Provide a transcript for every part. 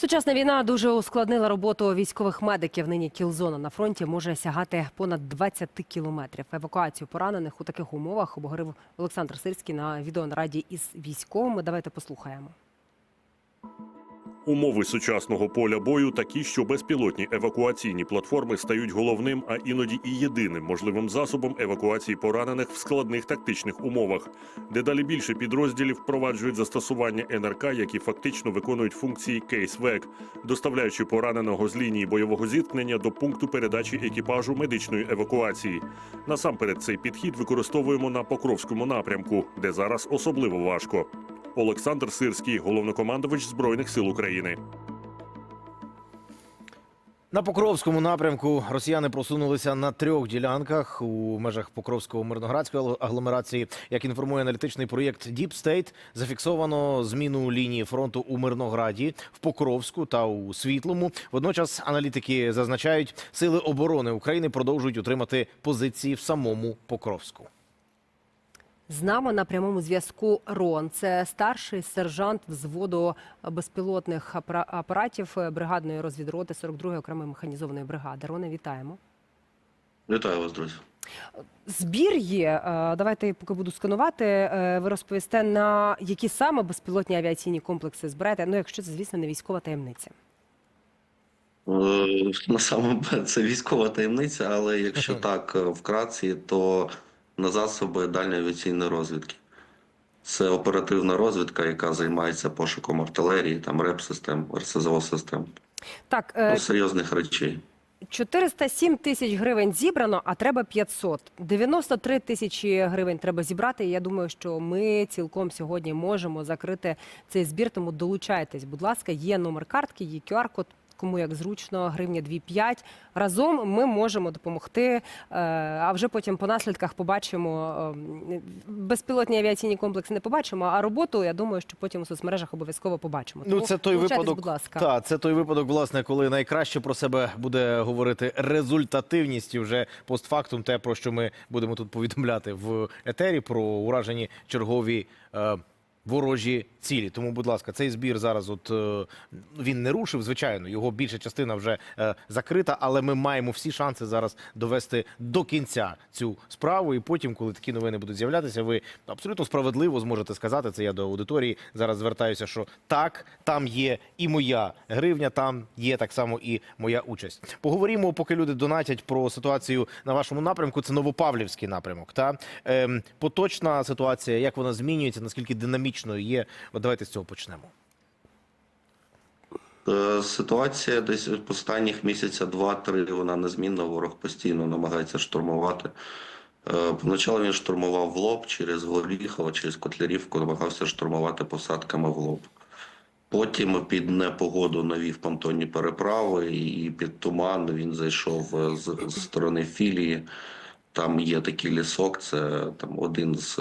Сучасна війна дуже ускладнила роботу військових медиків. Нині кілзона на фронті може сягати понад 20 кілометрів. Евакуацію поранених у таких умовах обговорив Олександр Сирський на відеонараді із військовими. Давайте послухаємо. Умови сучасного поля бою такі, що безпілотні евакуаційні платформи стають головним, а іноді і єдиним можливим засобом евакуації поранених в складних тактичних умовах. Дедалі більше підрозділів впроваджують застосування НРК, які фактично виконують функції кейс-век, доставляючи пораненого з лінії бойового зіткнення до пункту передачі екіпажу медичної евакуації. Насамперед цей підхід використовуємо на Покровському напрямку, де зараз особливо важко. Олександр Сирський, головнокомандувач Збройних сил України. На Покровському напрямку росіяни просунулися на трьох ділянках у межах Покровського мирноградської агломерації. Як інформує аналітичний проєкт Deep State, зафіксовано зміну лінії фронту у Мирнограді, в Покровську та у Світлому. Водночас аналітики зазначають, сили оборони України продовжують утримати позиції в самому Покровську. З нами на прямому зв'язку Рон. Це старший сержант взводу безпілотних апаратів бригадної розвідроти 42-ї окремої механізованої бригади. Роне, вітаємо. Вітаю вас, друзі. Збір є. Е, Давайте, поки буду сканувати, е, ви розповісте, на які саме безпілотні авіаційні комплекси зберете. Ну, якщо це, звісно, не військова таємниця. Е, Насамперед, це військова таємниця, але якщо так вкратці, то на засоби дальньої авіаційної розвідки. Це оперативна розвідка, яка займається пошуком артилерії, там реп-систем, РСЗО систем. Так, е, Ну, серйозних речей. 407 тисяч гривень зібрано, а треба 500. 93 тисячі гривень треба зібрати. І я думаю, що ми цілком сьогодні можемо закрити цей збір. Тому долучайтесь, будь ласка, є номер картки, є QR-код. Кому як зручно, гривня 2,5. Разом ми можемо допомогти. е, А вже потім по наслідках побачимо е, безпілотні авіаційні комплекси не побачимо. А роботу я думаю, що потім у соцмережах обов'язково побачимо. Ну, це той випадок, будь ласка. Та, це той випадок, власне, коли найкраще про себе буде говорити результативність і вже постфактум, те, про що ми будемо тут повідомляти в етері, про уражені чергові. Е, Ворожі цілі, тому, будь ласка, цей збір зараз, от е, він не рушив. Звичайно, його більша частина вже е, закрита, але ми маємо всі шанси зараз довести до кінця цю справу. І потім, коли такі новини будуть з'являтися, ви абсолютно справедливо зможете сказати це. Я до аудиторії зараз звертаюся, що так, там є і моя гривня, там є так само і моя участь. Поговоримо, поки люди донатять про ситуацію на вашому напрямку. Це Новопавлівський напрямок. Та ем, поточна ситуація, як вона змінюється, наскільки динамічною є. От давайте з цього почнемо. Е, Ситуація десь останніх місяця два-три вона незмінна. Ворог постійно намагається штурмувати. Е, Поначалу він штурмував в лоб через Голіхова, через Котлярівку, намагався штурмувати посадками в лоб. Потім під непогоду навів понтонні переправи, і під туман він зайшов з сторони філії. Там є такий лісок, це там один з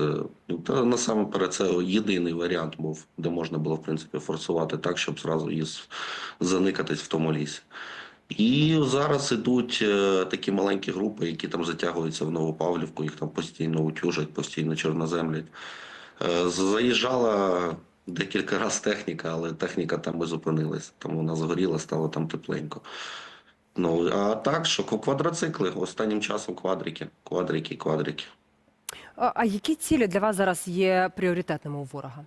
ну та насамперед це єдиний варіант був, де можна було в принципі форсувати так, щоб зразу їз заникатись в тому лісі. І зараз ідуть е, такі маленькі групи, які там затягуються в Новопавлівку, їх там постійно утюжать, постійно чорноземлять. Е, Заїжджала декілька разів техніка, але техніка там і зупинилась. Там вона згоріла, стало там тепленько. Ну а так, що квадроцикли останнім часом квадрики, квадрики, квадрики. А, а які цілі для вас зараз є пріоритетними у ворога?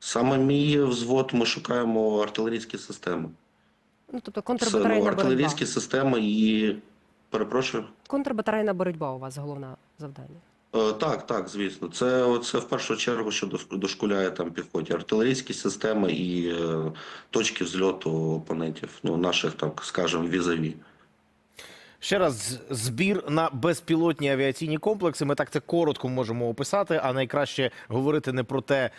Саме мій взвод ми шукаємо артилерійські системи. Ну, тобто Це ну, контрбатарейна боротьба. артилерійські системи і перепрошую. Контрбатарейна боротьба у вас головне завдання. Е, Так, так, звісно. Це, це в першу чергу, що дошкуляє там піхоті. Артилерійські системи і е, точки взльоту опонентів, ну, наших, так скажемо, візаві. Ще раз збір на безпілотні авіаційні комплекси. Ми так це коротко можемо описати, а найкраще говорити не про те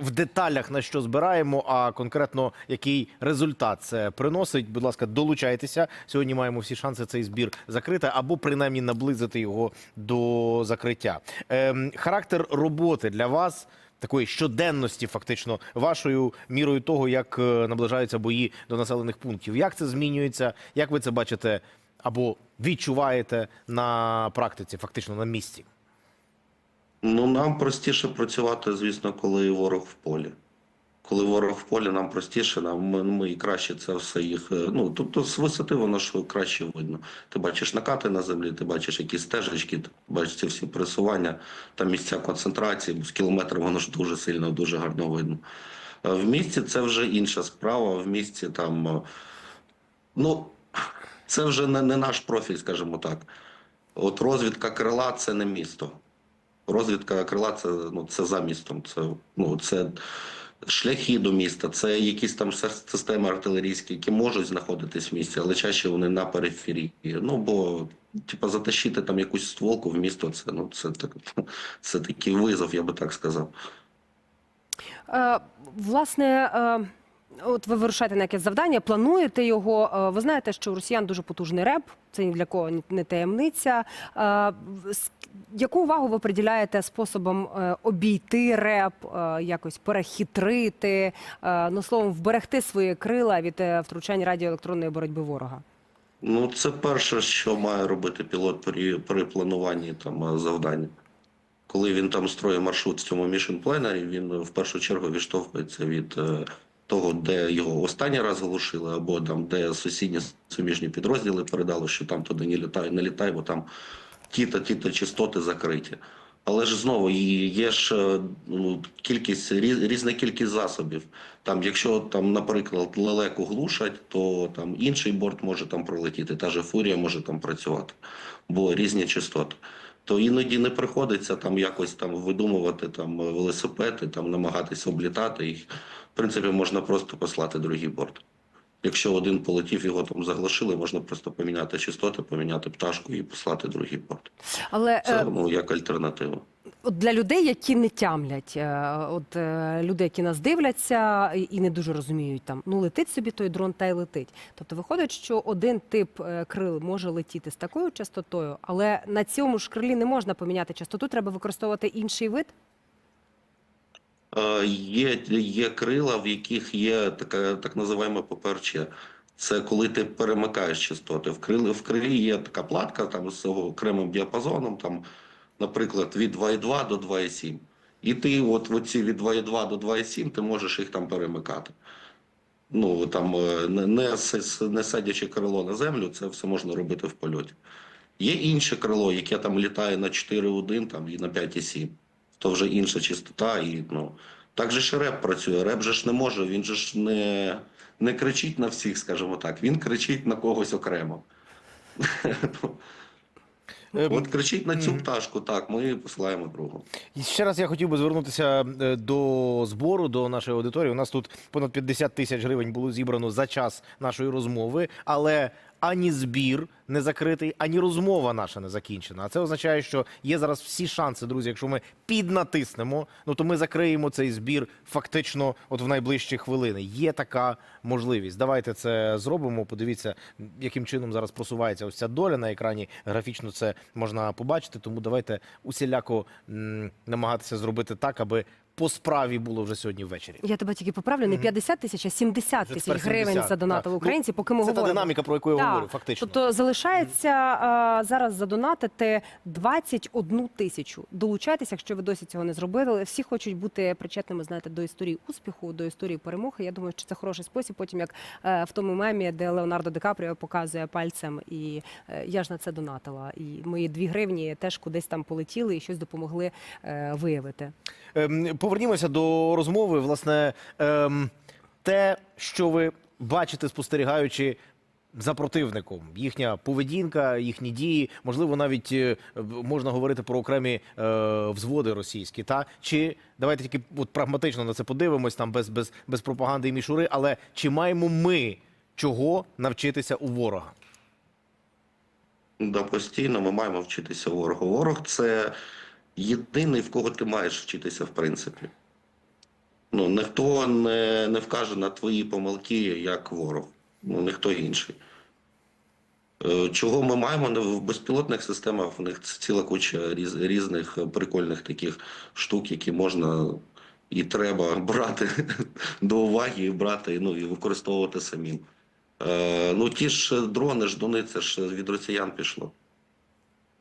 в деталях на що збираємо, а конкретно який результат це приносить. Будь ласка, долучайтеся. Сьогодні маємо всі шанси цей збір закрити або принаймні наблизити його до закриття. Ем, характер роботи для вас. Такої щоденності, фактично, вашою мірою того, як е, наближаються бої до населених пунктів. Як це змінюється? Як ви це бачите або відчуваєте на практиці, фактично на місці? Ну, нам простіше працювати, звісно, коли ворог в полі. Коли ворог в полі, нам простіше, нам ми, ми і краще це все їх. е, Ну тобто з висоти воно ж краще видно. Ти бачиш накати на землі, ти бачиш якісь стежечки, ти бачиш ці всі пересування, там місця концентрації, з кілометра воно ж дуже сильно, дуже гарно видно. Е, В місті це вже інша справа. В місті там, е, ну це вже не, не наш профіль, скажімо так. От розвідка крила це не місто. Розвідка крила це, ну, це за містом. Це, ну, це шляхи до міста, це якісь там системи артилерійські, які можуть знаходитись в місті, але чаще вони на периферії. Ну бо типа затащити там якусь стволку в місто, це ну це так це такий визов, я би так сказав. Е, власне, е, от ви вирушаєте на якесь завдання, плануєте його. Е, ви знаєте, що у росіян дуже потужний реп, це ні для кого не таємниця. Е, яку увагу ви приділяєте способом е, обійти реп, якось перехитрити, ну словом, вберегти свої крила від втручань радіоелектронної боротьби ворога? Ну, це перше, що має робити пілот при, при плануванні там завдання. Коли він там строїть маршрут в цьому планері, він в першу чергу відштовхується від того, де його останній раз глушили, або там, де сусідні суміжні підрозділи передали, що там туди не літай, не літай, бо там ті-то, ті-то частоти закриті. Але ж знову є ж е, ну, кількість різ- різна кількість засобів. Там, якщо там, наприклад, лелеку глушать, то там інший борт може там пролетіти, та же фурія може там працювати, бо різні частоти. То іноді не приходиться там якось там видумувати там велосипеди, там намагатися облітати їх. В принципі, можна просто послати другий борт. Якщо один полетів, його там заглушили, можна просто поміняти частоти, поміняти пташку і послати другий борт. Але Це ну як альтернатива. От для людей, які не тямлять, е, от е, люди, які нас дивляться і і не дуже розуміють там, ну летить собі той дрон та й летить. Тобто виходить, що один тип е, крил може летіти з такою частотою, але на цьому ж крилі не можна поміняти частоту, треба використовувати інший вид. Е, Є, є крила, в яких є така так називаємо поперче. Це коли ти перемикаєш частоти. В крилі, в крилі є така платка там з окремим діапазоном, там, наприклад, від 2,2 до 2,7. І ти от в від 2,2 до 2,7 ти можеш їх там перемикати. Ну там е, не, не, не садячи крило на землю, це все можна робити в польоті. Є інше крило, яке там літає на 4,1 там, і на 5,7. То вже інша частота. І, ну, так же ж реп працює. Реп же ж не може, він же ж не, не кричить на всіх, скажімо так. Він кричить на когось окремо. Ем, От кричить на цю пташку, так, ми посилаємо другу. І ще раз я хотів би звернутися е, до збору, до нашої аудиторії. У нас тут понад 50 тисяч гривень було зібрано за час нашої розмови, але ані збір не закритий, ані розмова наша не закінчена. А це означає, що є зараз всі шанси, друзі. Якщо ми піднатиснемо, ну то ми закриємо цей збір фактично от в найближчі хвилини. Є така можливість. Давайте це зробимо. Подивіться, яким чином зараз просувається ось ця доля на екрані. Графічно це можна побачити. Тому давайте усіляко намагатися зробити так, аби по справі було вже сьогодні ввечері. Я тебе тільки поправлю, не 50 тисяч, а 70 Вже тисяч тепер гривень 70, задонатили так. українці, поки ми Це та говоримо. динаміка, про яку я Так. говорю, фактично. Тобто залишається а, зараз задонатити 21 тисячу. Долучайтеся, якщо ви досі цього не зробили. Всі хочуть бути причетними, знаєте, до історії успіху, до історії перемоги. Я думаю, що це хороший спосіб. Потім як е, в тому мемі, де Леонардо Ди Капріо показує пальцем, і е, я ж на це донатила. І мої дві гривні теж кудись там полетіли і щось допомогли е, виявити. Ем, Повернімося до розмови. Власне, ем, те, що ви бачите, спостерігаючи за противником, їхня поведінка, їхні дії, можливо, навіть е, можна говорити про окремі е, взводи російські. Та чи давайте тільки от прагматично на це подивимось, там без, без, без пропаганди і мішури. Але чи маємо ми чого навчитися у ворога? Да, постійно ми маємо вчитися ворогу. Ворог це єдиний, в кого ти маєш вчитися, в принципі. Ну, ніхто не, не вкаже на твої помилки як ворог. Ну, ніхто інший. Е, Чого ми маємо Ну, в безпілотних системах? В них ціла куча різ, різних прикольних таких штук, які можна і треба брати до уваги, і брати ну, і використовувати самим. Е, ну, ті ж дрони, ждуни, це ж від росіян пішло.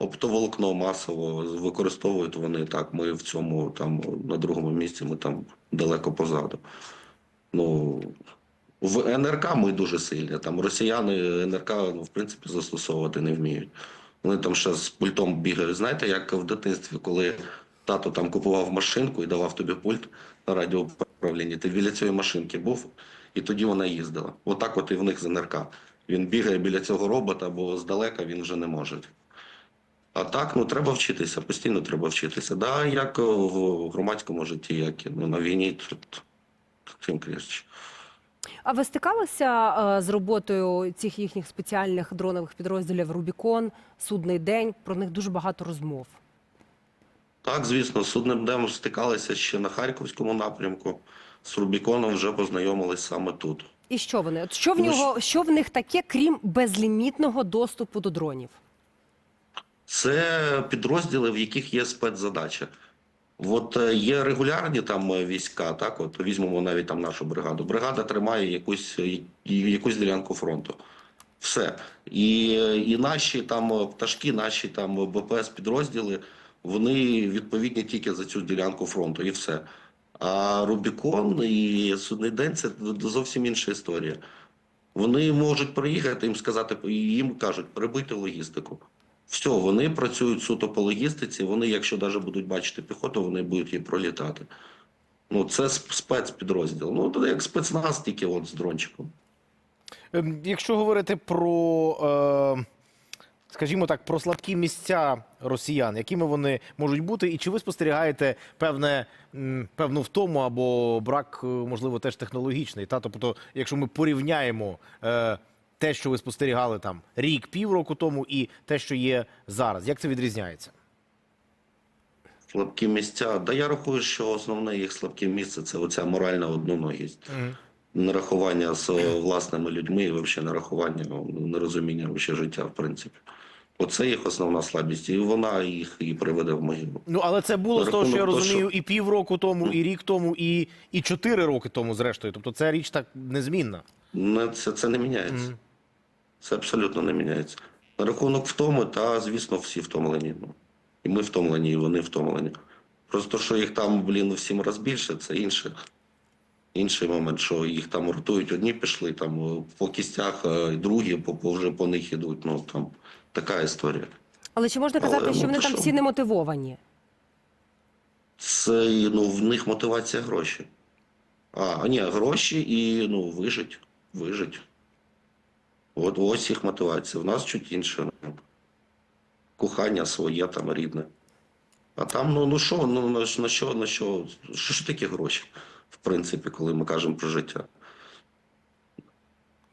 Оптоволокно масово використовують вони так. Ми в цьому там на другому місці, ми там далеко позаду. Ну, в НРК ми дуже сильні. Там росіяни НРК, ну, в принципі, застосовувати не вміють. Вони там ще з пультом бігають. Знаєте, як в дитинстві, коли тато там купував машинку і давав тобі пульт на радіоуправлінні, ти біля цієї машинки був, і тоді вона їздила. Отак от і в них з НРК. Він бігає біля цього робота, бо здалека він вже не може. А так, ну треба вчитися, постійно треба вчитися. Да, як в громадському житті, як і ну, на війні тут тим краще. А ви стикалися е, з роботою цих їхніх спеціальних дронових підрозділів Рубікон, Судний день? Про них дуже багато розмов. Так, звісно, з судним днем стикалися ще на Харківському напрямку. З Рубіконом вже познайомились саме тут. І що вони? От що в Ну, нього, що в них таке, крім безлімітного доступу до дронів? Це підрозділи, в яких є спецзадача. От е, є регулярні там е, війська, так от візьмемо навіть там нашу бригаду. Бригада тримає якусь, е, якусь ділянку фронту. Все. І, і наші там пташки, наші там БПС підрозділи, вони відповідні тільки за цю ділянку фронту, і все. А Рубікон і Судний день це зовсім інша історія. Вони можуть приїхати їм сказати, їм кажуть, перебити логістику. Все, вони працюють суто по логістиці. Вони, якщо навіть будуть бачити піхоту, вони будуть її пролітати. Ну, це спецпідрозділ. Ну, то як спецназ, тільки от з дрончиком. Ем, Якщо говорити про, е, скажімо так, про слабкі місця росіян, якими вони можуть бути, і чи ви спостерігаєте певне, певну втому або брак, е, можливо, теж технологічний? Та? Тобто, якщо ми порівняємо е, те, що ви спостерігали там рік, півроку тому, і те, що є зараз, як це відрізняється? Слабкі місця. Да я рахую, що основне їх слабке місце це оця моральна одноногість. Нерахування з е, власними людьми і взагалі нерахування, ну, нерозуміння вообще життя, в принципі. Оце їх основна слабість, і вона їх і приведе в могилу. Ну, але це було з того, що я розумію, і півроку тому, і рік тому, і, і чотири роки тому, зрештою. Тобто, це річ так незмінна. Не, це, це не міняється. Мгм. Це абсолютно не міняється. На рахунок втоми, та, звісно, всі втомлені. Ну. І ми втомлені, і вони втомлені. Просто що їх там, блін, в сім раз більше, це інше. Інший момент, що їх там ротують, одні пішли, там е, по кістях, е, другі по, по, вже по них ідуть. Ну там така історія. Але чи можна казати, ну, що вони то там що? всі не мотивовані? Це ну, в них мотивація гроші. А, ні, гроші і ну, вижить. Вижить. От ось їх мотивація. У нас чуть інше. ну, Кохання своє там рідне. А там, ну ну що, ну на, на що, на що? Що ж таке гроші? В принципі, коли ми кажемо про життя.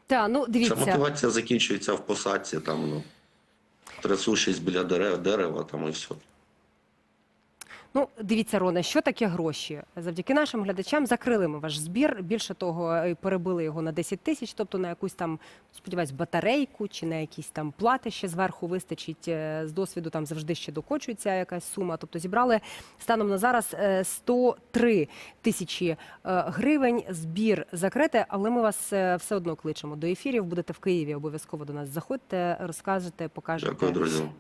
Та ну Ця мотивація закінчується в посадці, там, ну, трясущись біля дерев, дерева, там і все. Ну, дивіться, Роне, що таке гроші? Завдяки нашим глядачам закрили ми ваш збір. Більше того, е, перебили його на 10 тисяч, тобто на якусь там, сподіваюсь, батарейку чи на якісь там плати ще зверху вистачить. Е, З досвіду там завжди ще докочується якась сума. Тобто зібрали станом на зараз е, 103 тисячі е, гривень. Збір закрите, але ми вас все одно кличемо до ефірів. Будете в Києві, обов'язково до нас заходьте, розкажете, покажете Дякую,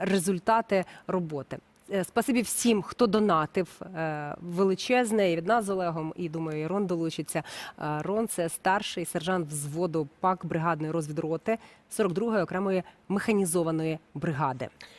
результати роботи. Е, Спасибі всім, хто донатив е, величезне і від нас з Олегом, і думаю, і Рон долучиться. Е, Рон це старший сержант взводу ПАК бригадної розвідроти 42-ї окремої механізованої бригади.